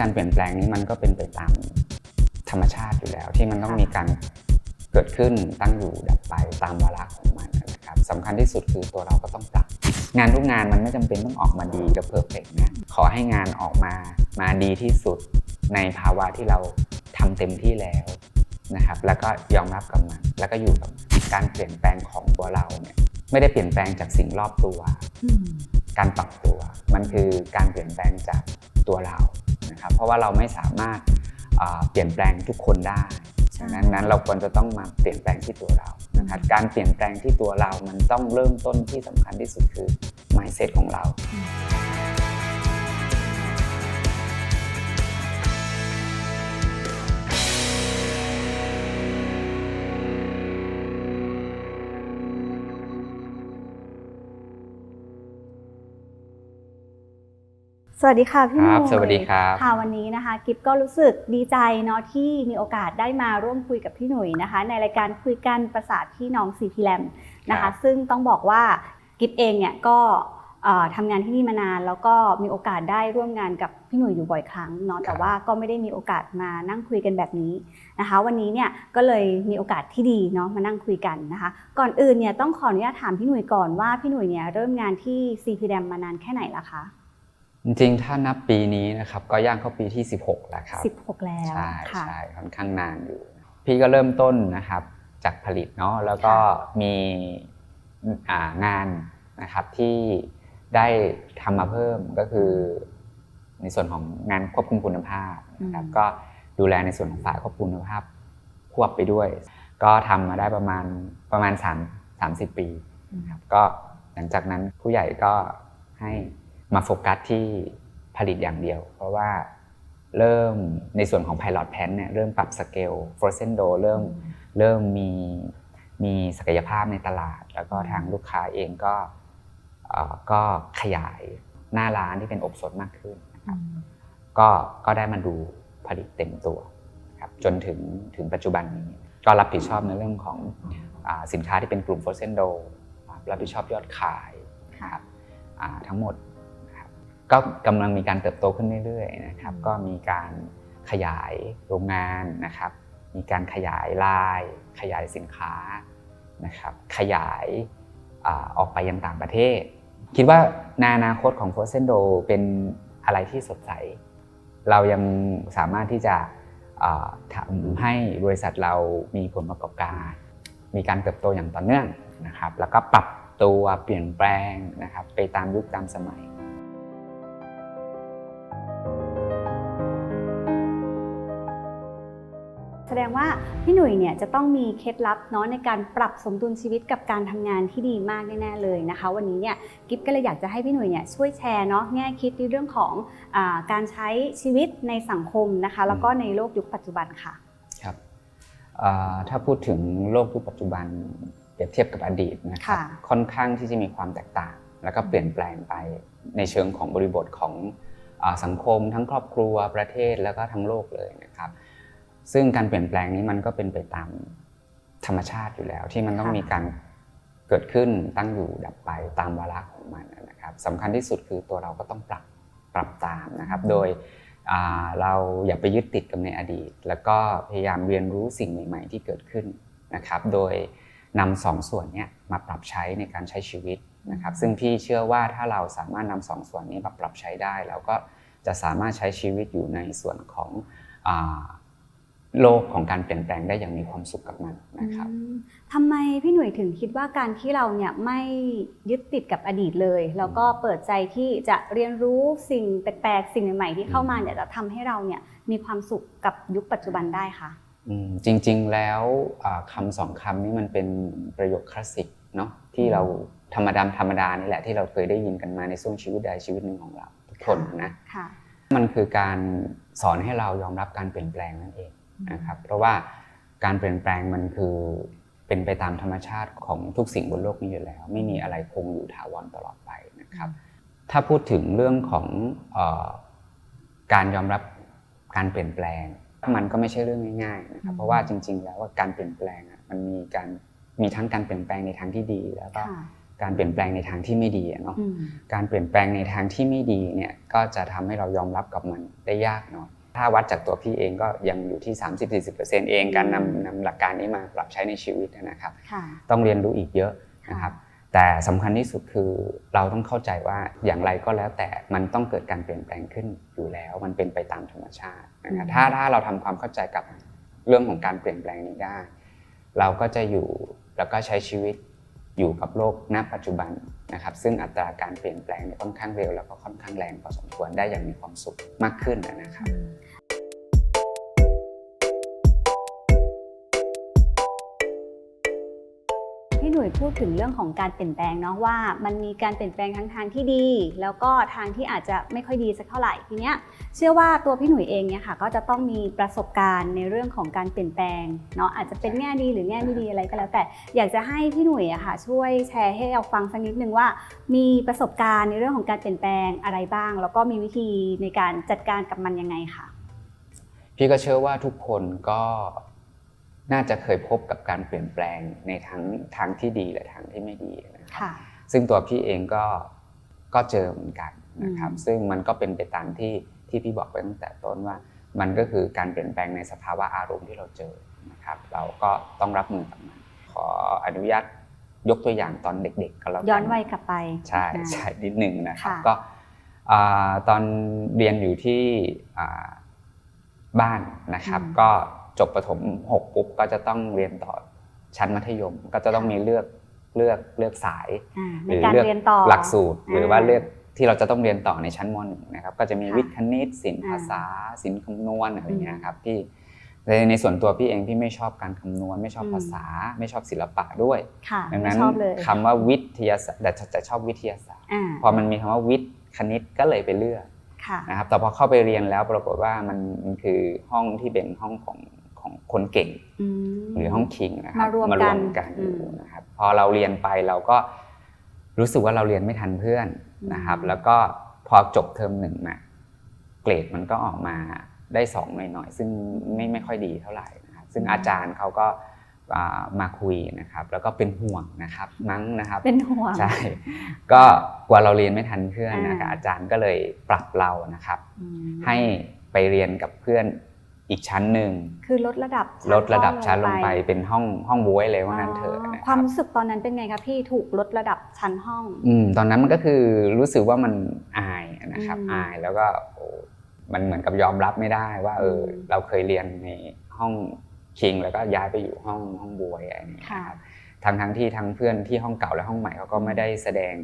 การเปลี่ยนแปลงนี้มันก็เป็นไปตามธรรมชาติอยู่แล้ว ที่มันต้องมีการเกิดขึ้นตั้งอยู่ดับไปตามวาระของมันนะครับสำคัญที่สุดคือตัวเราก็ต้องปรับงานทุกงานมันไม่จำเป็นต้องออกมาดีและเพอร์เฟกนะขอให้งานออกมามาดีที่สุดในภาวะที่เราทำเต็มที่แล้วนะครับแล้วก็ยอมรับกับมันแล้วก็อยู่กับมันการเปลี่ยนแปลงของตัวเราเนี่ยไม่ได้เปลี่ยนแปลงจากสิ่งรอบตัวอืมการปรับตัว มันคือการเปลี่ยนแปลงจาก ตัวเรานะครับเพราะว่าเราไม่สามารถอ่าเปลี่ยนแปลงทุกคนได้ฉะนั้นนั้นเราควรจะต้องมาเปลี่ยนแปลงที่ตัวเรานะครับการเปลี่ยนแปลงที่ตัวเรามันต้องเริ่มต้นที่สำคัญที่สุดคือ mindset ของเรา สวัสดีค่ะพี่หคนุ่รับยสวัสดีครับค่ะวันนี้นะคะ กิฟก็รู้สึกดีใจเนาะที่มีโอกาสได้มาร่วมคุยกับพี่หนุ่ยนะคะ ในรายการคุยกันประสาทพี่น้องซีพีแลมนะครัคะบซึ่งต้องบอกว่ากิฟเองเนี่ยก็เอ่อทำงานที่นี่มานานแล้วก็มีโอกาสได้ร่วมงานกับพี่หนุ่ยอยู่บ่อยครั้งเนาะแต่ว่าก็ไม่ได้มีโอกาสมานั่งคุยกันแบบนี้นะคะ วันนี้เนี่ยก็เลยมีโอกาสที่ดีเนาะมานั่งคุยกันนะคะ ก่อนอื่นเนี่ยต้องขออนุญาตถามพี่หนุ่ยก่อนว่าพี่หนุ่ยเนี่ยเริ่มงานที่ CP d a m มานานแค่ไหนละคะ จริงๆ ถ้านับปีนี้นะครับก็ย่างเข้าปีที่ 16 แล้วครับ 16 แล้วใช่ค่ะใช่ค่อนข้างนานอยู่ พี่ก็เริ่มต้นนะครับจากผลิตเนาะแล้วก็มีอ่างานนะครับที่ได้ทำมาเพิ่มก็คือ ในส่วนของงานควบคุมคุณภาพนะครับอืมก็ดูแลในส่วนของฝ่ายควบคุมคุณภาพควบไปด้วย ก็ทำมาได้ประมาณประมาณ3 30 ปีนะครับก็หลังจากนั้นผู้ใหญ่ก็ให้ มาโฟกัสที่ผลิตอย่างเดียว เพราะว่าเริ่มในส่วนของ Pilot p a n เนี่ยเริ่มปรับสเกล Frozen d o เริ่มเริ่มมีมีศักยภาพในตลาด แล้วก็ทางลูกค้าเองก็เอ่อก็ขยายหน้าร้านที่เป็นอบสดมากขึ้นนะครับก็ก็ได้มาดูผลิตเต็มตัวครับจนถึงถึงปัจจุบันนี้ก็รับผิดชอบในเรื่องของอาสินค้าที่เป็นกลุ่ม f r o z e n d o รับผิดชอบยอดขายนะครับอ่าทั้งหมดนะครับ ก็กำลังมีการเติบโตขึ้นเรื่อยๆนะครับ ก็มีการขยายโรงงานนะครับ มีการขยายลาย ขยายสินค้านะครับ ขยายอาออกไปยังต่างประเทศ คิดว่าในอนาคตของ f r o z e n d o เป็นอะไรที่สดใส เรายังสามารถที่จะอ่าทำให้บริษัทเรามีผลประกอบการ มีการเติบโตอย่างต่อเนื่องนะครับ แล้วก็ปรับตัวเปลี่ยนแปลงนะครับ ไปตามยุคตามสมัย แสดงว่าพี่หนุ่ยเนี่ยจะต้องมีเคล็ดลับเนาะในการปรับสมดุลชีวิตกับการทำงานที่ดีมากแน่ๆเลยนะคะ วันนี้เนี่ยกิฟก็เลยอยากจะให้พี่หนุ่ยเนี่ยช่วยแชร์เนาะแง่คิดในเรื่องของอาการใช้ชีวิตในสังคมนะคะ แล้วก็ในโลกยุคปัจจุบันค่ะครับเอ่อถ้าพูดถึงโลกยุคปัจจุบันเปรียบเทียบกับอดีตนะครับค่ะค่อนข้างที่จะมีความแตกต่าง แล้วก็เปลี่ยนแปลงไปในเชิงของบริบทของอาสังคม ทั้งครอบครัวประเทศแล้วก็ทั้งโลกเลยนะครับ ซึ่งการเปลี่ยนแปลงนี้มันก็เป็นไปตามธรรมชาติอยู่แล้ว ที่มันต้องค่ะมีการเกิดขึ้นตั้งอยู่ดับไปตามวาระของมันนะครับสำคัญที่สุดคือตัวเราก็ต้องปรับปรับตามนะครับ โดยอ่าเราอย่าไปยึดติดกับในอดีต แล้วก็พยายามเรียนรู้สิ่งใหม่ ๆ ที่เกิดขึ้นนะครับ โดยนำสองส่วนเนี้ยมาปรับใช้ในการใช้ชีวิตนะครับ ซึ่งพี่เชื่อว่าถ้าเราสามารถนำสองส่วนนี้มาปรับใช้ได้ เราก็จะสามารถใช้ชีวิตอยู่ในส่วนของอา โลกของการเปลี่ยนแปลงได้อย่างมีความสุขกับมันนะครับอืมทำไมพี่หนุ่ยถึงคิดว่าการที่เราเนี่ยไม่ยึดติดกับอดีตเลย แล้วก็เปิดใจที่จะเรียนรู้สิ่งแปลกๆสิ่งใหม่ๆที่เข้ามาเนี่ยจะทำให้เราเนี่ยมีความสุขกับยุคปัจจุบันได้ค่ะอืมจริงๆแล้วอ่าคำสองคำนี้มันเป็นประโยคคลาสสิกเนาะที่เราธรรมดาธรรมดานี่แหละที่เราเคยได้ยินกันมาในช่วงชีวิตใดชีวิตหนึ่งของเราทุกคนนะค่ะมันคือการสอนให้เรายอมรับการเปลี่ยนแปลงนั่นเอง นะครับเพราะว่าการเปลี่ยนแปลงมันคือเป็นไปตามธรรมชาติของทุกสิ่งบนโลกนี้อยู่แล้ว ไม่มีอะไรคงอยู่ถาวรตลอดไปนะครับ ถ้าพูดถึงเรื่องของเออการยอมรับการเปลี่ยนแปลง มันก็ไม่ใช่เรื่องง่ายๆนะครับอืมเพราะว่าจริง ๆ แล้วว่าการเปลี่ยนแปลงอะมันมีการมีทั้งการเปลี่ยนแปลงในทางที่ดีแล้วก็ค่ะการเปลี่ยนแปลงในทางที่ไม่ดีอะเนาะอืมการเปลี่ยนแปลงในทางที่ไม่ดีเนี่ยก็จะทำให้เรายอมรับกับมันได้ยากหน่อย ถ้าวัดจากตัวพี่เองก็ยังอยู่ที่ 30-40%เองการนำนำหลักการนี้มาปรับใช้ในชีวิตนะครับค่ะต้องเรียนรู้อีกเยอะนะครับ แต่สำคัญที่สุดคือเราต้องเข้าใจว่าอย่างไรก็แล้วแต่มันต้องเกิดการเปลี่ยนแปลงขึ้นอยู่แล้ว มันเป็นไปตามธรรมชาตินะครับอืมถ้าถ้าเราทำความเข้าใจกับเรื่องของการเปลี่ยนแปลงนี้ได้ เราก็จะอยู่แล้วก็ใช้ชีวิตอยู่กับโลกณปัจจุบันนะครับ ซึ่งอัตราการเปลี่ยนแปลงเนี่ยค่อนข้างเร็วแล้วก็ค่อนข้างแรงพอสมควรได้อย่างมีความสุขมากขึ้นนะครับ พี่หนุ่ยพูดถึงเรื่องของการเปลี่ยนแปลงเนาะว่ามันมีการเปลี่ยนแปลงทั้งทางที่ดี แล้วก็ทางที่อาจจะไม่ค่อยดีสักเท่าไหร่ทีเนี้ยเชื่อว่าตัวพี่หนุ่ยเองเนี่ยค่ะก็จะต้องมีประสบการณ์ในเรื่องของการเปลี่ยนแปลงเนาะอาจจะเป็นแง่ดีหรือแง่ไม่ดีอะไรก็แล้วแต่อยากจะให้พี่หนุ่ยอะค่ะช่วยแชร์ให้เราฟังสักนิดนึงว่า มีประสบการณ์ในเรื่องของการเปลี่ยนแปลงอะไรบ้าง แล้วก็มีวิธีในการจัดการกับมันยังไงค่ะ พี่ก็เชื่อว่าทุกคนก็ น่าจะเคยพบกับการเปลี่ยนแปลงในทั้งทางที่ดีและทางที่ไม่ดีนะครับค่ะซึ่งตัวพี่เองก็ก็เจอเหมือนกันนะครับอืมซึ่งมันก็เป็นไปตามที่ที่พี่บอกไปตั้งแต่ต้นว่า มันก็คือการเปลี่ยนแปลงในสภาวะอารมณ์ที่เราเจอนะครับ เราก็ต้องรับมือกับมันขออนุญาตยกตัวอย่างตอนเด็กๆก็แล้วกันย้อนวัยกลับไป ใช่อ่าใช่นิดหนึ่งนะครับค่ะก็อ่าตอนเรียนอยู่ที่อ่าบ้านนะครับ ก็ จบประถม6ปุ๊บก็จะต้องเรียนต่อชั้นมัธยมก็จะต้องมีเลือกเลือกเลือกสายอ่าหในรือการเลือกเรียนต่อหลักสูตร หรือว่าอ่าเลือกที่เราจะต้องเรียนต่อในชั้นมหนึ่งนะครับ ก็จะมีค่ะวิทย์คณิตศิลป์อ่าภาษาศิลป์คำนวณอะไรอย่างเงี้ยอืมครับพี่ในในส่วนตัวพี่เองพี่ไม่ชอบการคำนวณ ไม่ชอบอืมภาษา ไม่ชอบศิลปะด้วยค่ะดังไม่นั้นชอบเลยคำว่าวิทยาศาสตร์แต่แต่ชอบวิทยาศาสตร์อ่าพอมันมีคำว่าวิทย์คณิตก็เลยไปเลือกค่ะนะครับแต่พอเข้าไปเรียนแล้วปรากฏว่ามันมันคือห้องที่เป็นห้องของ ของคนเก่งอืมหรือห้องคิงนะครับมารวมกันกันอยู่อืมนะครับพอเราเรียนไปเราก็รู้สึกว่าเราเรียนไม่ทันเพื่อนนะครับอืมแล้วก็พอจบเทอมหนึ่งมาเกรดมันก็ออกมาได้สองหน่อยๆซึ่งไม่ไม่ค่อยดีเท่าไหร่นะครับซึ่งอาจารย์เขาก็อ่ามาคุยนะครับ แล้วก็เป็นห่วงนะครับมั้งนะครับ เป็นห่วงใช่ก็กว่าเราเรียนไม่ทันเพื่อนนะครับอ่าอาจารย์ก็เลยปรับเรานะครับอืมให้ไปเรียนกับเพื่อน อีกชั้นหนึ่งคือลดระดับลดระดับชั้นลงไปเป็นห้องห้องบวยเลยว่างั้นเถอะอ๋อนะคควารัมบรู้สึกตอนนั้นเป็นไงคะพี่ถูกลดระดับชั้นห้องอืมตอนนั้นมันก็คือรู้สึกว่ามันอายนะครับอืมอายแล้วก็โอ้มันเหมือนกับยอมรับไม่ได้ว่าเอออมเราเคยเรียนในห้องคิงแล้วก็ย้ายไปอยู่ห้องห้องบวยอะไรอย่างเงี้ยค่ะครับทั้งทั้งที่ทั้งเพื่อนที่ห้องเก่าและห้องใหม่เขาก็ไม่ได้แสดง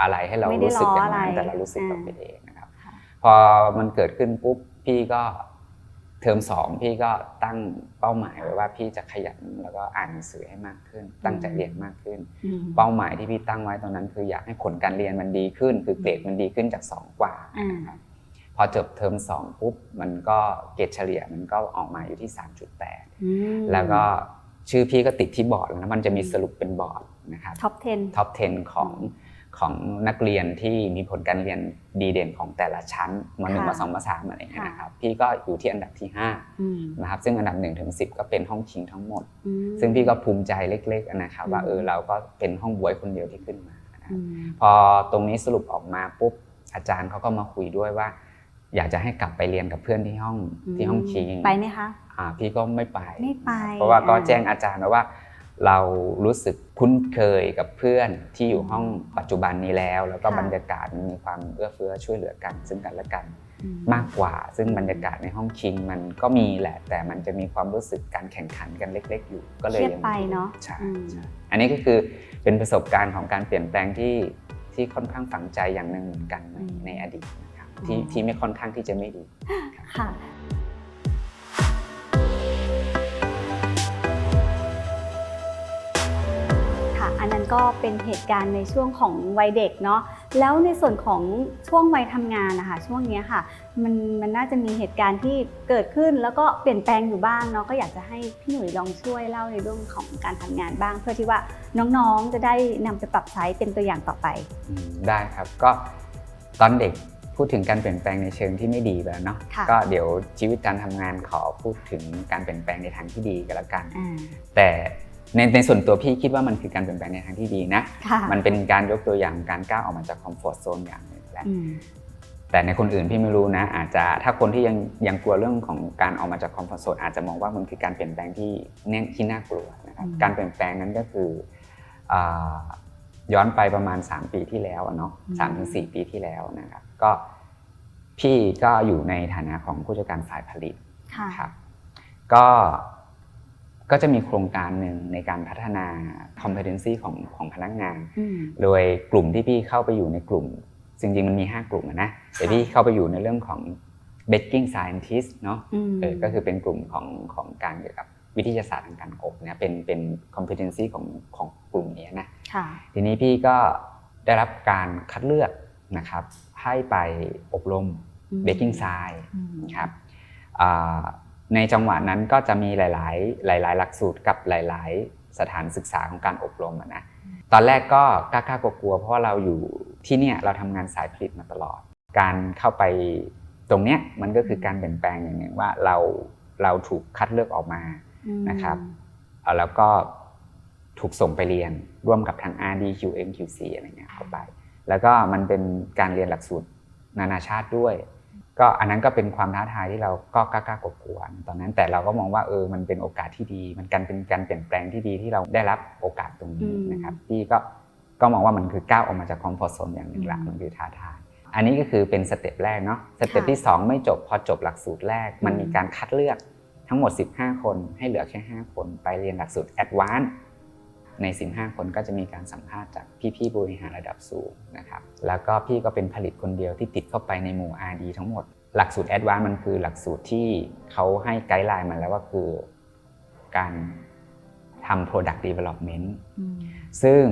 อะไรให้เราไม่ได้รู้สึกอย่างล้อนั้นอะไรแต่เรารู้สึกอ่าเราไปเองนะครับค่ะพอมันเกิดขึ้นปุ๊บพี่ก็ เทอมสองพี่ก็ตั้งเป้าหมายไว้ว่าพี่จะขยันแล้วก็อ่านหนังสือให้มากขึ้น ตั้งใจเรียนมากขึ้นอืมเป้าหมายที่พี่ตั้งไว้ตอนนั้น คืออยากให้ผลการเรียนมันดีขึ้น คือเกรดมันดีขึ้นจาก2กว่าอ่านนะครับพอจบเทอม2ปุ๊บมันก็เกรดเฉลี่ยมันก็ออกมาอยู่ที่3.8อืมแล้วก็ชื่อพี่ก็ติดที่บอร์ดแล้วนะมันจะมีสรุปเป็นบอร์ดนะครับท็อป 10 ท็อป 10 ของ ของนักเรียนที่มีผลการเรียนดีเด่นของแต่ละชั้นมหนึ่งค่ะมสองมสามอะไรอย่างเงี้ยค่ะนะครับพี่ก็อยู่ที่อันดับที่อืม5นะครับซึ่งอันดับ1ถึง10ก็เป็นห้องคิงทั้งหมดอืมซึ่งพี่ก็ภูมิใจเล็กๆนะครับว่าอืมเออเราก็เป็นห้องบวยคนเดียวที่ขึ้นมานะครับอืมพอตรงนี้สรุปออกมาปุ๊บอาจารย์เขาก็มาคุยด้วยว่า อยากจะให้กลับไปเรียนกับเพื่อนที่ห้องที่ห้องคิงไปไหมคะอ่าพี่ก็ไม่ไปไม่ไป เพราะว่าก็อ่าแจ้งอาจารย์นะว่า เรารู้สึกคุ้นเคยกับเพื่อนที่อยู่ห้องปัจจุบันนี้แล้ว แล้วก็ค่ะบรรยากาศมันมีความเอื้อเฟื้อช่วยเหลือกัน ซึ่งกันและกันอืมากกว่า ซึ่งบรรยากาศในห้องคิงมันก็มีแหละ แต่มันจะมีความรู้สึกการแข่งขันกันเล็ก ๆ อยู่ก็เลยเครียดยังไปเนาะใช่อืมใช่อันนี้ก็คือเป็นประสบการณ์ของการเปลี่ยนแปลงที่ที่ค่อนข้างฝังใจอย่างหนึ่งเหมือนกันในอืมในอดีตนะครับที่อ๋อที่ไม่ค่อนข้างที่จะไม่ดีค่ะ ก็เป็นเหตุการณ์ในช่วงของวัยเด็กเนาะแล้วในส่วนของช่วงวัยทำงานนะคะช่วงเนี้ยค่ะมันมันน่าจะมีเหตุการณ์ที่เกิดขึ้นแล้วก็เปลี่ยนแปลงอยู่บ้างเนาะก็อยากจะให้พี่หนุ่ยลองช่วยเล่าในเรื่องของการทำงานบ้าง เพื่อที่ว่าน้องๆจะได้นำไปปรับใช้เป็นตัวอย่างต่อไปอืมได้ครับก็ตอนเด็กพูดถึงการเปลี่ยนแปลงในเชิงที่ไม่ดีไปแล้วเนาะค่ะก็เดี๋ยวชีวิตการทำงานขอพูดถึงการเปลี่ยนแปลงในทางที่ดีกันแล้วกันอ่าแต่ ในในส่วนตัวพี่คิดว่ามันคือการเปลี่ยนแปลงในทางที่ดีนะค่ะมันเป็นการยกตัวอย่างการก้าวออกมาจากคอมฟอร์ทโซนอย่างหนึ่งแหละอืมแต่ในคนอื่นพี่ไม่รู้นะ อาจจะถ้าคนที่ยังยังกลัวเรื่องของการออกมาจากคอมฟอร์ทโซนอาจจะมองว่ามันคือการเปลี่ยนแปลงที่เน่ที่น่ากลัวนะครับอืมการเปลี่ยนแปลงนั้นก็คืออ่าย้อนไปประมาณ 3 ปีที่แล้วอะเนาะสามถึงสี่ปีที่แล้วนะครับก็พี่ก็อยู่ในฐานะของผู้จัดการฝ่ายผลิตค่ะครับก็ ก็จะมีโครงการหนึ่งในการพัฒนา competency ของของพนักงานอืมโดยกลุ่มที่พี่เข้าไปอยู่ในกลุ่ม จริงๆมันมี 5 กลุ่มอะนะแต่พี่เข้าไปอยู่ในเรื่องของ baking scientist เนาะอืมเออก็คือเป็นกลุ่มของของการเกี่ยวกับวิทยาศาสตร์ทางการอบเนี่ยเป็นเป็น competency ของของกลุ่มนี้นะค่ะทีนี้พี่ก็ได้รับการคัดเลือกนะครับให้ไปอบรมอืม baking science อืมครับอ่า ในจังหวะนั้นก็จะมีหลาย ๆ หลาย ๆ หลักสูตรกับหลาย ๆ สถานศึกษาของการอบรมนะตอนแรกก็กล้าๆกลัวๆเพราะว่าเราอยู่ที่เนี่ยเราทำงานสายผลิตมาตลอด การเข้าไปตรงเนี้ยมันก็คือการเปลี่ยนแปลงอย่างหนึ่งว่าเราเราถูกคัดเลือกออกมานะครับแล้วก็ถูกส่งไปเรียนร่วมกับทาง RD QM QC อะไรเงี้ยเข้าไป แล้วก็มันเป็นการเรียนหลักสูตรนานาชาติด้วย ก็อันนั้นก็เป็นความท้าทายที่เราก็กล้าๆกลัวๆตอนนั้นแต่เราก็มองว่าเออมันเป็นโอกาสที่ดี มันการเป็นการเปลี่ยนแปลงที่ดีที่เราได้รับโอกาสตรงนี้นะครับพี่ก็ก็มองว่ามันคือก้าวออกมาจากคอมฟอร์ทโซนอย่างหนึ่งละมันคือท้าทายอันนี้ก็คือเป็นสเต็ปแรกเนาะสเต็ปที่ 2 ไม่จบพอจบหลักสูตรแรก มันมีการคัดเลือกทั้งหมด 15 คนให้เหลือแค่ 5 คนไปเรียนหลักสูตรแอดวานซ์ ใน15คนก็จะมีการสัมภาษณ์จากพี่ๆบริหารระดับสูงนะครับแล้วก็พี่ก็เป็นผลิตคนเดียวที่ติดเข้าไปในหมู่ RD ทั้งหมด หลักสูตรแอดวานซ์มันคือหลักสูตรที่เขาให้ไกด์ไลน์มาแล้วว่าคือการทำ product development อืมซึ่ง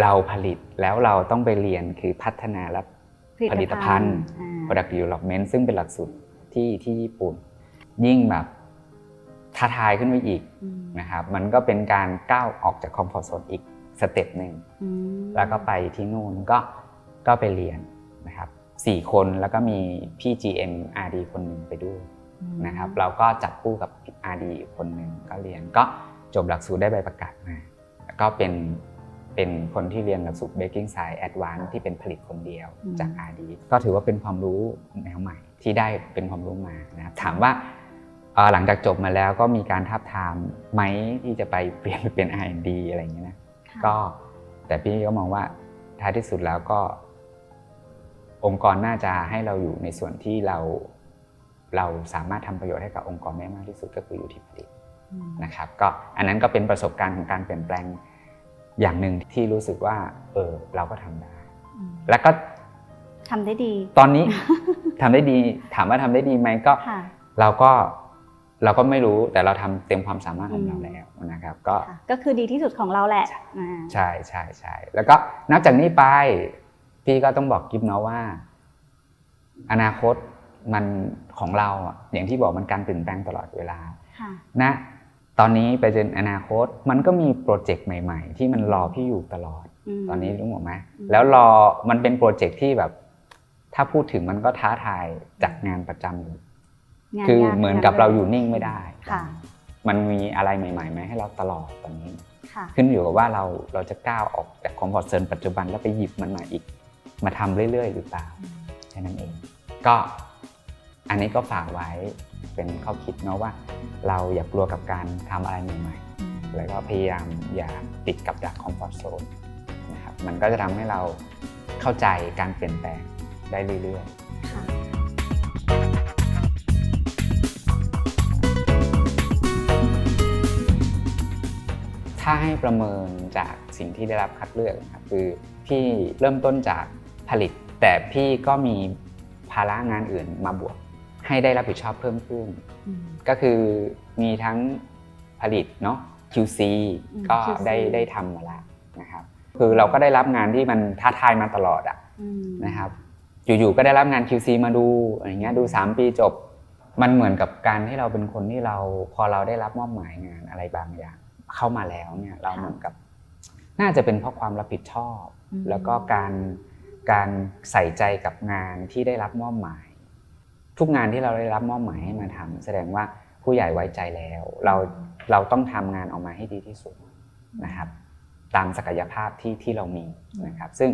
เราผลิตแล้วเราต้องไปเรียนคือพัฒนาและผลิตภัณฑ์อ่า product development ซึ่งเป็นหลักสูตรที่ที่ญี่ปุ่น ยิ่งแบบ ท้าทายขึ้นไปอีกอืมนะครับ มันก็เป็นการก้าวออกจากคอมฟอร์ทโซนอีกสเต็ปหนึ่งอืมแล้วก็ไปที่นู่นก็ก็ไปเรียนนะครับสี่คนแล้วก็มีพี่ GM RD คนหนึ่งไปด้วยอืมนะครับ เราก็จับคู่กับ RD อีกคนหนึ่งก็เรียนก็จบหลักสูตรได้ใบประกาศมาแล้วก็เป็นเป็นคนที่เรียนหลักสูตร Baking Science Advanced ที่เป็นผลิตคนเดียวจาก RD ก็ถือว่าเป็นความรู้แนวใหม่ที่ได้เป็นความรู้มานะครับถามว่าเอ่อ หลังจากจบมาแล้วก็มีการทับทามไหมที่จะไปเปลี่ยนไปเป็น R&D อะไรอย่างเงี้ยนะค่ะก็แต่พี่ก็มองว่าท้ายที่สุดแล้วก็ องค์กรน่าจะให้เราอยู่ในส่วนที่เราเราสามารถทำประโยชน์ให้กับองค์กรได้มากที่สุดก็คืออยู่ที่ผลิตอืมนะครับ ก็อันนั้นก็เป็นประสบการณ์ของการเปลี่ยนแปลงอย่างหนึ่งที่รู้สึกว่า เออเราก็ทำได้อืมแล้วก็ทำได้ดี ตอนนี้ทำได้ดี ถามว่าทำได้ดีไหมก็ค่ะเราก็ เราก็ไม่รู้แต่เราทำเต็มความสามารถของเราอืมแล้วนะครับก็ค่ะก็คือดีที่สุดของเราแหละอ่าใช่ใช่ใช่แล้วก็นับจากนี้ไปพี่ก็ต้องบอกกิฟเนาะว่า อนาคตมันของเราอะอย่างที่บอกมันการเปลี่ยนแปลงตลอดเวลาค่ะนะตอนนี้ไปจนอนาคตมันก็มีโปรเจกต์ใหม่ ๆ ที่มันรอพี่อยู่ตลอดมตอนนี้รู้หมดไหมอืมแล้วรอมันเป็นโปรเจกต์ที่แบบ ถ้าพูดถึงมันก็ท้าทายจากงานประจำอยู่งาน คือยเหมือนกับลเราอยู่นิ่งไม่ได้ค่ะมันมีอะไรใหม่ๆไหมให้เราตลอดตอนนี้ค่ะขึ้นอยู่กับว่าเราเราจะก้าวออกจากคอมฟอร์ทโซนปัจจุบันแล้วไปหยิบมันมาอีก มาทำเรื่อยๆ หรือเปล่าแค่นั้นเอง ก็อันนี้ก็ฝากไว้เป็นข้อคิดเนาะว่า เราอย่ากลัวกับการทำอะไรใหม่อืมๆแล้วก็พยายามอย่าติดกับดักคอมฟอร์ทโซนนะครับมันก็จะทำให้เราเข้าใจการเปลี่ยนแปลงได้เรื่อยค่ะๆ ถ้าให้ประเมินจากสิ่งที่ได้รับคัดเลือกนะครับคือพี่เริ่มต้นจากผลิต แต่พี่ก็มีภาระงานอื่นมาบวก ให้ได้รับผิดชอบเพิ่มขึ้นอืมก็คือมีทั้งผลิตเนาะ QC อืมก็ QC ได้ได้ทำมาแล้วนะครับคือเราก็ได้รับงานที่มันท้าทายมาตลอดอะอืมนะครับอยู่ๆก็ได้รับงาน QC มาดูอะไรเงี้ยดู 3 ปีจบ มันเหมือนกับการที่เราเป็นคนที่เราพอเราได้รับมอบหมายงานอะไรบางอย่าง เข้ามาแล้วเนี่ยเราเหมือนกับ น่าจะเป็นเพราะความรับผิดชอบอืมแล้วก็การการใส่ใจกับงานที่ได้รับมอบหมาย ทุกงานที่เราได้รับมอบหมายให้มาทำแสดงว่าผู้ใหญ่ไว้ใจแล้ว เราเราต้องทำงานออกมาให้ดีที่สุดนะครับ ตามศักยภาพที่ที่เรามีนะครับ ซึ่ง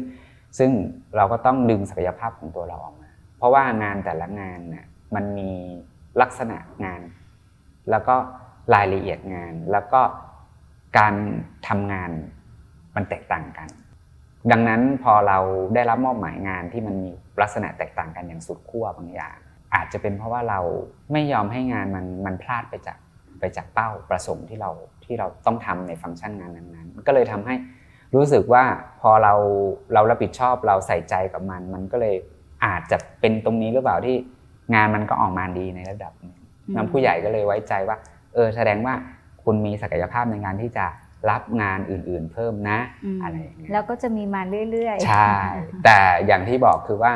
ซึ่งเราก็ต้องดึงศักยภาพของตัวเราออกมา เพราะว่างานแต่ละงานน่ะมันมีลักษณะงาน แล้วก็รายละเอียดงานแล้วก็ การทำงานมันแตกต่างกัน ดังนั้นพอเราได้รับมอบหมายงานที่มันมีลักษณะแตกต่างกันอย่างสุดขั้วบางอย่าง อาจจะเป็นเพราะว่าเราไม่ยอมให้งานมันมันพลาดไปจากไปจากเป้าประสงค์ที่เราที่เราต้องทำในฟังก์ชันงานนั้นๆ ก็เลยทำให้รู้สึกว่าพอเราเรารับผิดชอบเราใส่ใจกับมัน มันก็เลยอาจจะเป็นตรงนี้หรือเปล่าที่งานมันก็ออกมาดีในระดับหนึงอืมน้ำผู้ใหญ่ก็เลยไว้ใจว่า เออแสดงว่า คุณมีศักยภาพในการที่จะรับงานอื่นๆ เพิ่มนะอืมอะไรอย่างเงี้ยแล้วก็จะมีมาเรื่อยๆ ใช่ แต่อย่างที่บอกคือว่า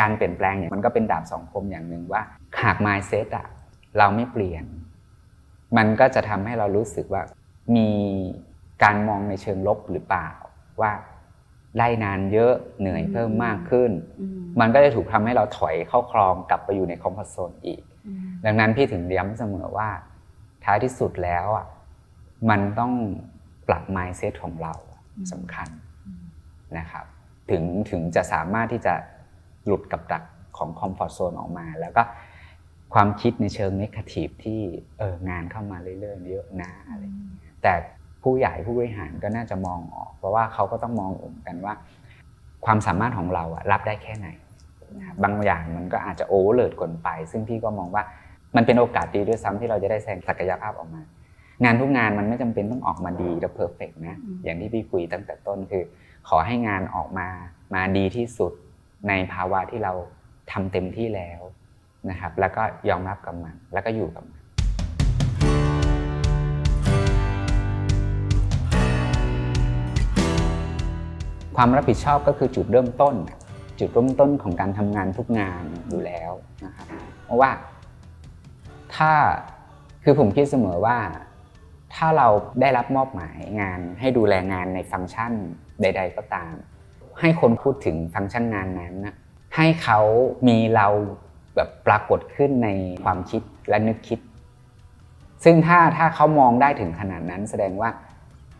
การเปลี่ยนแปลงเนี่ยมันก็เป็นดาบสองคมอย่างหนึ่งว่าหาก mindset อะเราไม่เปลี่ยน มันก็จะทำให้เรารู้สึกว่ามีการมองในเชิงลบหรือเปล่าว่าไล่นานเยอะเหนื่อยเพิ่มมากขึ้นอืมมันก็จะถูกทำให้เราถอยเข้าคลองกลับไปอยู่ในคอมฟอร์ทโซนอีกอืมดังนั้นพี่ถึงย้ำเสมอว่า ท้ายที่สุดแล้วอะมันต้องปรับ mindset ของเราสำคัญนะครับ ถึงถึงจะสามารถที่จะหลุดกับดักของคอมฟอร์ z โซนออกมา แล้วก็ความคิดในเชิงน a t i v e ที่เอองานเข้ามาเรื่อยๆเยอะนะอะไรอย่างเงี้ยแต่ผู้ใหญ่ผู้บริหารก็น่าจะมองออก เพราะว่าเขาก็ต้องมองเหมือนกันว่า ความสามารถของเราอะรับได้แค่ไหนนะครับบางอย่างมันก็อาจจะโอเวอร์เลดเกินไป ซึ่งพี่ก็มองว่า มันเป็นโอกาสดีด้วยซ้ำที่เราจะได้แสดงศักยภาพออกมา งานทุกงานมันไม่จำเป็นต้องออกมาดีและเพอร์เฟกนะอืมอย่างที่พี่คุยตั้งแต่ต้นคือ ขอให้งานออกมามาดีที่สุดในภาวะที่เราทำเต็มที่แล้วนะครับ แล้วก็ยอมรับกับมันแล้วก็อยู่กับมันความรับผิดชอบก็คือจุดเริ่มต้น จุดเริ่มต้นของการทำงานทุกงานอยู่แล้วนะครับเพราะว่า ถ้าคือผมคิดเสมอว่า ถ้าเราได้รับมอบหมายงานให้ดูแลงานในฟังก์ชันใด ๆ ก็ตาม ให้คนพูดถึงฟังก์ชันงานนั้นนะให้เขามีเราแบบปรากฏขึ้นในความคิดและนึกคิด ซึ่งถ้าถ้าเขามองได้ถึงขนาดนั้น แสดงว่า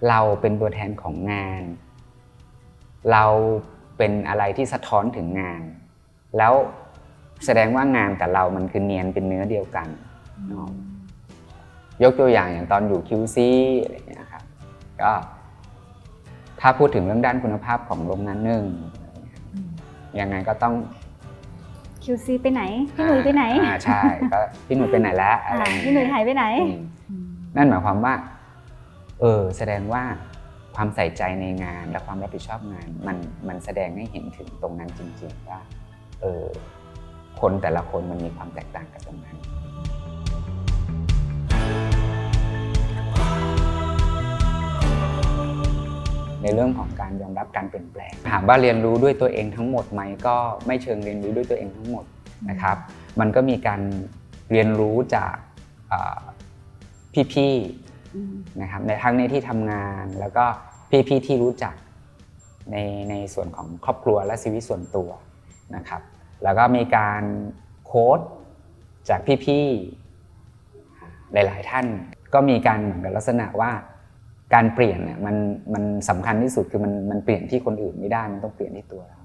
เราเป็นตัวแทนของงาน เราเป็นอะไรที่สะท้อนถึงงาน แล้วแสดงว่างานกับเรามันคือเนียนเป็นเนื้อเดียวกัน ยกตัวอย่างอย่างตอนอยู่ QC อะไรอย่างเงี้ยครับก็ถ้าพูดถึงเรื่องด้านคุณภาพของโรงงานหนึ่งอะไรอย่างเงี้ยยังไงก็ต้องคิวซีไปไหน พี่หนุ่ยไปไหนอ่าใช่ก็พี่หนุ่ยไปไหนแล้วอะอ่าไรอางเงี้พี่หนุ่ยหายไปไหนอืมนั่นหมายความว่า เออ แสดงว่าความใส่ใจในงานและความรับผิดชอบงาน มันมันแสดงให้เห็นถึงตรงนั้นจริง ๆ ว่า เออคนแต่ละคนมันมีความแตกต่างกันตรงนั้น ในเรื่องของการยอมรับการเปลี่ยนแปลง ถามว่าเรียนรู้ด้วยตัวเองทั้งหมดไหมก็ไม่เชิงเรียนรู้ด้วยตัวเองทั้งหมดนะครับ มันก็มีการเรียนรู้จากพี่ๆนะครับในทั้งในที่ทำงานแล้วก็พี่ๆที่รู้จักในในส่วนของครอบครัวและชีวิตส่วนตัวนะครับแล้วก็มีการโค้ดจากพี่ๆหลาย ๆ ท่านก็มีการเหมือนกับลักษณะว่า การเปลี่ยนเนี่ยมันมันสำคัญที่สุดคือมันมันเปลี่ยนที่คนอื่นไม่ได้มันต้องเปลี่ยนที่ตัวเรา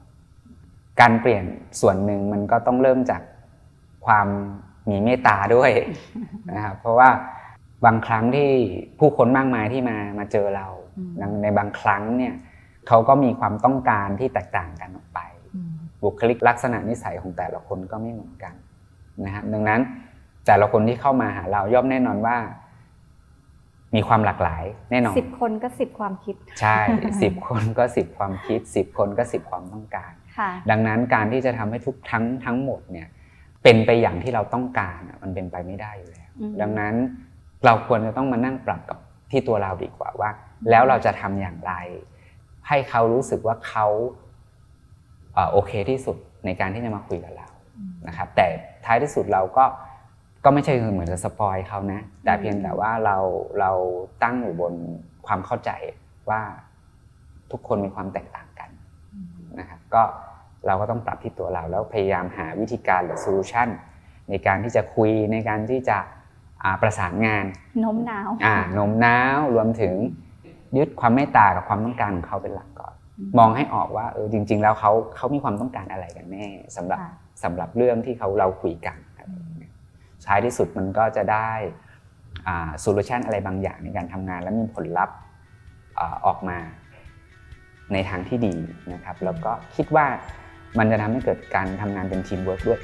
การเปลี่ยนส่วนหนึ่งมันก็ต้องเริ่มจากความมีเมตตาด้วยนะครับเพราะว่าบางครั้งที่ผู้คนมากมายที่มามาเจอเราอืมดังในบางครั้งเนี่ยเขาก็มีความต้องการที่แตกต่างกันออกไปอืมบุคลิกลักษณะนิสัยของแต่ละคนก็ไม่เหมือนกันนะฮะดังนั้นแต่ละคนที่เข้ามาหาเราย่อมแน่นอนว่า มีความหลากหลายแน่นอนสิบคนก็สิบความคิด ใช่สิบคนก็สิบความคิดสิบคนก็สิบความต้องการค่ะดังนั้นการที่จะทำให้ทุกทั้งทั้งหมดเนี่ยเป็นไปอย่างที่เราต้องการอะมันเป็นไปไม่ได้อยู่แล้วอืมดังนั้นเราควรจะต้องมานั่งปรับกับที่ตัวเราดีกว่าว่า แล้วเราจะทำอย่างไร ให้เขารู้สึกว่าเขาเอ่อโอเคที่สุดในการที่จะมาคุยกับเรานะครับ แต่ท้ายที่สุดเราก็ ก็ไม่ใช่เหมือนจะสปอยเขานะ แต่เพียงแต่ว่าเราเราตั้งอยู่บนความเข้าใจว่าทุกคนมีความแตกต่างกันนะครับก็เราก็ต้องปรับที่ตัวเราแล้วพยายามหาวิธีการหรือโซลูชันในการที่จะคุยในการที่จะอ่าประสานงานโน้มน้าวอ่าโน้มน้าวรวมถึงยึดความเมตตากับความต้องการของเขาเป็นหลักก่อน มองให้ออกว่าเออจริง ๆ แล้วเขาเขามีความต้องการอะไรกันแน่สำหรับค่ะสำหรับเรื่องที่เขาเราคุยกัน ท้ายที่สุดมันก็จะได้โซลูชันอะไรบางอย่างในการทำงาน และมีผลลัพธ์อออกมาในทางที่ดีนะครับ แล้วก็คิดว่ามันจะทำให้เกิดการทำงานเป็นทีมเวิร์กด้วย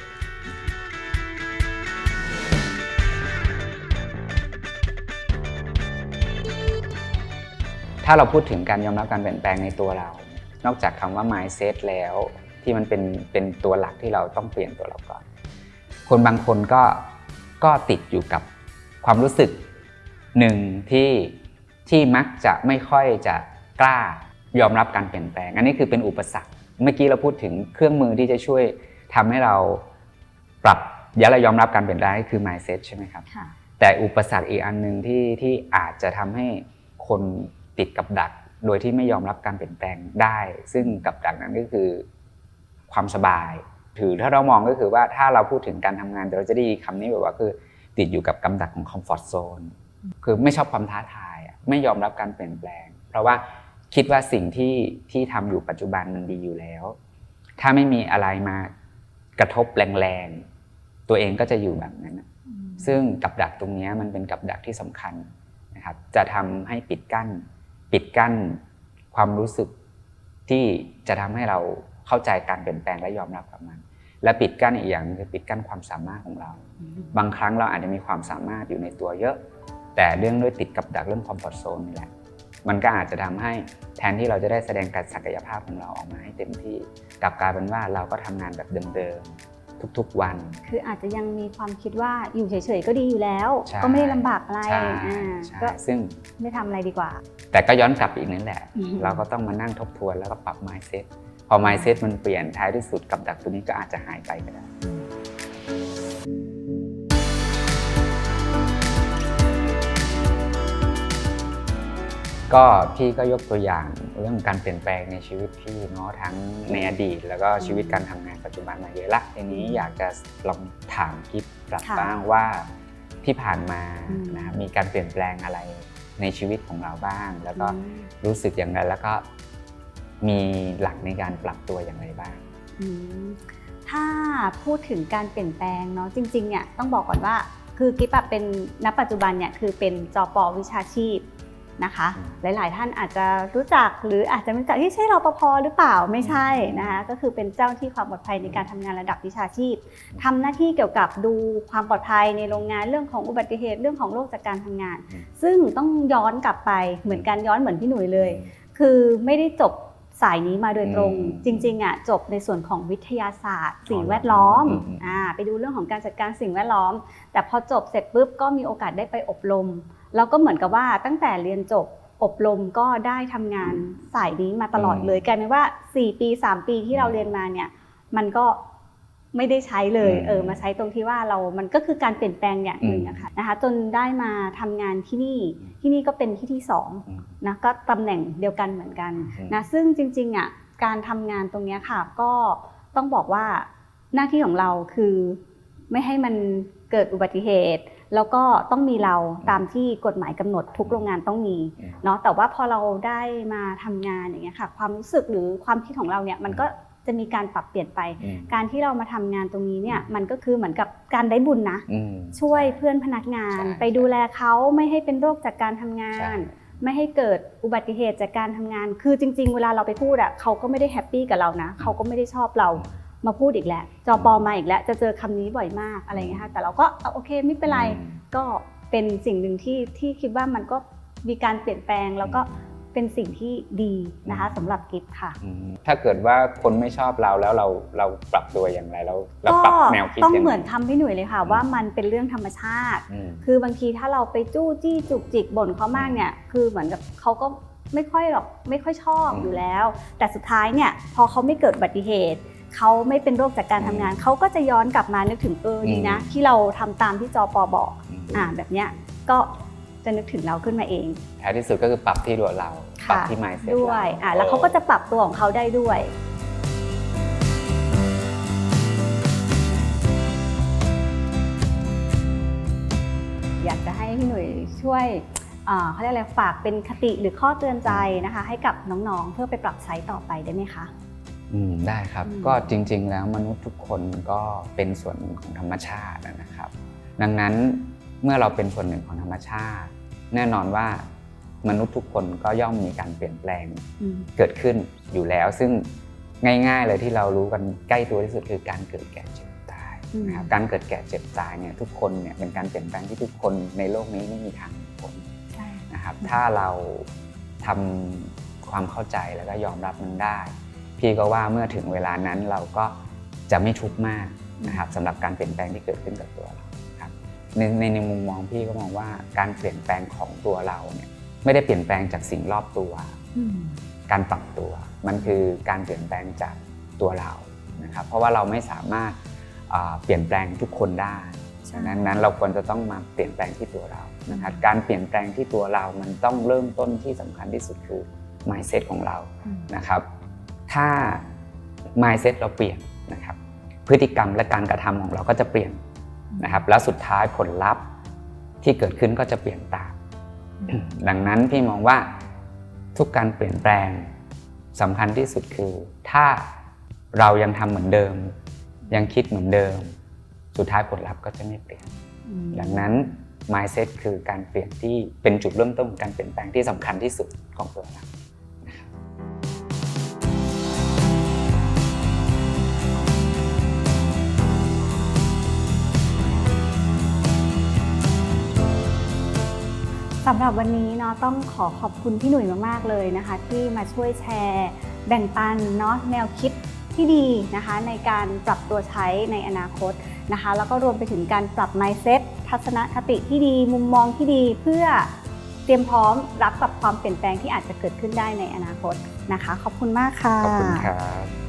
ถ้าเราพูดถึงการยอมรับการเปลี่ยนแปลงในตัวเรา นอกจากคำว่า mindset แล้วที่มันเป็นเป็นตัวหลักที่เราต้องเปลี่ยนตัวเราก่อน คนบางคนก็ ก็ติดอยู่กับความรู้สึกหนึ่งที่ที่มักจะไม่ค่อยจะกล้ายอมรับการเปลี่ยนแปลง อันนี้คือเป็นอุปสรรค เมื่อกี้เราพูดถึงเครื่องมือที่จะช่วยทำให้เราปรับและเรายอมรับการเปลี่ยนแปลงก็คือ mindset ใช่ไหมครับค่ะแต่อุปสรรคอีกอันหนึ่งที่ที่อาจจะทำให้คนติดกับดัก โดยที่ไม่ยอมรับการเปลี่ยนแปลงได้ ซึ่งกับดักนั้นก็คือความสบาย ถือถ้าเรามองก็คือว่าถ้าเราพูดถึงการทำงานเราจะได้ยินคำนี้แบบว่าคือติดอยู่กับกำดักของคอมฟอร์ z โซนคือไม่ชอบความท้าทายอะไม่ยอมรับการเปลี่ยนแปลง เพราะว่าคิดว่าสิ่งที่ที่ทำอยู่ปัจจุบันมันดีอยู่แล้ว ถ้าไม่มีอะไรมากระทบแรงๆ ตัวเองก็จะอยู่แบบนั้นอะซึ่งกับดักตรงเนี้ยมันเป็นกับดักที่สำคัญนะครับ จะทำให้ปิดกั้น ปิดกั้นความรู้สึกที่จะทำให้เรา เข้าใจการเปลี่ยนแปลงและยอมรับกับมัน และปิดกั้นอีกอย่างคือปิดกั้นความสามารถของเรา บางครั้งเราอาจจะมีความสามารถอยู่ในตัวเยอะ แต่เรื่องด้วยติดกับดักเรื่องคอมฟอร์ทโซนนี่แหละมันก็อาจจะทำให้แทนที่เราจะได้แสดงการศักยภาพของเราออกมาให้เต็มที่กลับกลายเป็นว่าเราก็ทำงานแบบเดิมๆทุกๆวัน คืออาจจะยังมีความคิดว่าอยู่เฉยๆก็ดีอยู่แล้วใช่ก็ไม่ได้ลำบากอะไรใช่อ่าใช่ก็ซึ่งไม่ทำอะไรดีกว่า แต่ก็ย้อนกลับอีกนั่นแหละอืมเราก็ต้องมานั่งทบทวนแล้วก็ปรับ mindset พ อ mindset มันเปลี่ยนท้ายที่สุดกับดักตัวนี้ก็อาจจะหายไปก็ได้ก็พี่ก็ยกตัวอย่างเรื่องการเปลี่ยนแปลงในชีวิตพี่เนาะทั้งในอดีต แล้วก็ชีวิตการทำงานปัจจุบันมาเยอะละทีนี้อยากจะลองถามกิฟกลับค่ะบ้างว่าที่ผ่านมาอืมนะครับมีการเปลี่ยนแปลงอะไรในชีวิตของเราบ้าง แล้วก็อืมรู้สึกอย่างไรแล้วก็ มีหลักในการปรับตัวอย่างไรบ้างอืมถ้าพูดถึงการเปลี่ยนแปลงเนาะจริงๆเนี่ยต้องบอกก่อนว่าคือกิฟอะเป็นณปัจจุบันเนี่ยคือเป็นจอปอวิชาชีพนะคะอืมหลายๆ ท่านอาจจะรู้จักหรืออาจจะไม่รู้จักที่ใช่รปภหรือเปล่าไม่ใช่นะคะก็คือเป็นเจ้าหน้าที่ความปลอดภัยในการทำงานระดับวิชาชีพทำหน้าที่เกี่ยวกับดูความปลอดภัยในโรงงานเรื่องของอุบัติเหตุเรื่องของโรคจากการทำงานอืมซึ่งต้องย้อนกลับไปเหมือนกันย้อนเหมือนพี่หนุ่ยเลย คือไม่ได้จบ สายนี้มาโดยตรงอืมจริงๆอะจบในส่วนของวิทยาศาสตร์ สิ่งอ๋อแวดล้อมอืมอืมอ่าไปดูเรื่องของการจัดการสิ่งแวดล้อม แต่พอจบเสร็จปุ๊บก็มีโอกาสได้ไปอบรม แล้วก็เหมือนกับว่าตั้งแต่เรียนจบอบรมก็ได้ทำงานสายนี้มาตลอดเลยกลายเป็นว่า 4 ปี 3 ปีที่เราเรียนมาเนี่ยมันก็ ไม่ได้ใช้เลยอืมเออมาใช้ตรงที่ว่าเรามันก็คือการเปลี่ยนแปลงอย่างหนึ่งอืมนะคะนะคะจนได้มาทำงานที่นี่ที่นี่ก็เป็นที่ที่สองอืมนะก็ตำแหน่งเดียวกันเหมือนกันอืมนะซึ่งจริงๆอะการทำงานตรงเนี้ยค่ะก็ต้องบอกว่าหน้าที่ของเราคือไม่ให้มันเกิดอุบัติเหตุ แล้วก็ต้องมีเราตามที่กฎหมายกำหนดทุกโรงงานต้องมีอืมเนาะแต่ว่าพอเราได้มาทำงานอย่างเงี้ยค่ะความรู้สึกหรือความคิดของเราเนี่ยมันก็ จะมีการปรับเปลี่ยนไป อืม การที่เรามาทำงานตรงนี้เนี่ยมันก็คือเหมือนกับการได้บุญนะ อืม ช่วยเพื่อนพนักงาน ใช่ไปดูแลเขาไม่ให้เป็นโรคจากการทำงาใช่นไม่ให้เกิดอุบัติเหตุจากการทำงาน คือจริง ๆ เวลาเราไปพูดอะเขาก็ไม่ได้แฮปปี้กับเรานะเขาก็ไม่ได้ชอบเรามาพูดอีกแล้วจอปอมาอีกแล้วจะเจอคำนี้บ่อยมากอะไรอย่างเงี้ยค่ะแต่เราก็เอาโอเคไม่เป็นไร อืม ก็เป็นสิ่งหนึ่งที่ที่คิดว่ามันก็มีการเปลี่ยนแปลงแล้วก็ เป็นสิ่งที่ดีนะคะสำหรับกิฟต์ค่ะ อืมถ้าเกิดว่าคนไม่ชอบเราแล้วเราเราปรับตัวอย่างไรเราเราก็ปรับแนวคิดต้องยังไงเหมือนคำพี่หนุ่ยเลยค่ะว่ามันเป็นเรื่องธรรมชาติ อืม คือบางทีถ้าเราไปจู้จี้จุกจิกบ่นเขามากเนี่ย คือเหมือนกับเขาก็ไม่ค่อยหรอกไม่ค่อยชอบอืมอยู่แล้ว แต่สุดท้ายเนี่ยพอเขาไม่เกิดอุบัติเหตุเขาไม่เป็นโรคจากการทำงานอืมเขาก็จะย้อนกลับมานึกถึงเออดีนะอืมที่เราทำตามที่จอปอบอกอืม อ่าแบบเนี้ยก็ จะนึกถึงเราขึ้นมาเองท้ายที่สุดก็คือปรับที่ตัวเรา ปรับค่ะที่ mindset ด้วยเราอ่าแล้วเขาก็จะปรับตัวของเขาได้ด้วยอยากจะให้พี่หนุ่ยช่วยเอ่อเขาเรียกอะไรฝากเป็นคติหรือข้อเตือนใจนะคะ ให้กับน้องๆ เพื่อไปปรับใช้ต่อไปได้ไหมคะ อืมได้ครับอืมก็จริง ๆ แล้วมนุษย์ทุกคนก็เป็นส่วนหนึ่งของธรรมชาตินะครับ ดังนั้น เมื่อเราเป็นส่วนหนึ่งของธรรมชาติ แน่นอนว่ามนุษย์ทุกคนก็ย่อมมีการเปลี่ยนแปลงอืมเกิดขึ้นอยู่แล้ว ซึ่งง่าย ๆ เลยที่เรารู้กันใกล้ตัวที่สุดคือการเกิดแก่เจ็บตายนะครับการเกิดแก่เจ็บตายเนี่ยทุกคนเนี่ยเป็นการเปลี่ยนแปลงที่ทุกคนในโลกนี้ไม่มีทางหนีพ้นใช่นะครับถ้าเราทำความเข้าใจแล้วก็ยอมรับมันได้ พี่ก็ว่าเมื่อถึงเวลานั้นเราก็จะไม่ทุกข์มากนะครับสำหรับการเปลี่ยนแปลงที่เกิดขึ้นกับตัวเราครับ ในในในมุมมองพี่ก็มองว่าการเปลี่ยนแปลงของตัวเราเนี่ยไม่ได้เปลี่ยนแปลงจากสิ่งรอบตัวอืมการปรับตัว มันคือการเปลี่ยนแปลงจากตัวเรานะครับเพราะว่าเราไม่สามารถอ่าเปลี่ยนแปลงทุกคนได้ใช่ดังนั้นนั้นเราควรจะต้องมาเปลี่ยนแปลงที่ตัวเรานะครับการเปลี่ยนแปลงที่ตัวเรา มันต้องเริ่มต้นที่สำคัญที่สุดคือ mindset ของเราอืมนะครับถ้า mindset เราเปลี่ยนนะครับพฤติกรรมและการกระทำของเราก็จะเปลี่ยน นะครับแล้วสุดท้ายผลลัพธ์ที่เกิดขึ้นก็จะเปลี่ยนตามดังนั้นพี่มองว่าทุกการเปลี่ยนแปลงสำคัญที่สุดคือ ถ้าเรายังทำเหมือนเดิม ยังคิดเหมือนเดิม สุดท้ายผลลัพธ์ก็จะไม่เปลี่ยนอืมดังนั้น mindset คือการเปลี่ยนที่เป็นจุดเริ่มต้นของการเปลี่ยนแปลงที่สำคัญที่สุดของตัวเราำหรับวันนี้เนาะต้องขอขอบคุณพี่หนุ่ยมากๆเลยนะคะ ที่มาช่วยแชร์แบ่งปันเนาะแนวคิดที่ดีนะคะในการปรับตัวใช้ในอนาคตนะคะ แล้วก็รวมไปถึงการปรับ mindset ทัศนคติที่ดี มุมมองที่ดีเพื่อเตรียมพร้อมรับกับความเปลี่ยนแปลงที่อาจจะเกิดขึ้นได้ในอนาคตนะคะ ขอบคุณมากค่ะขอบคุณครับ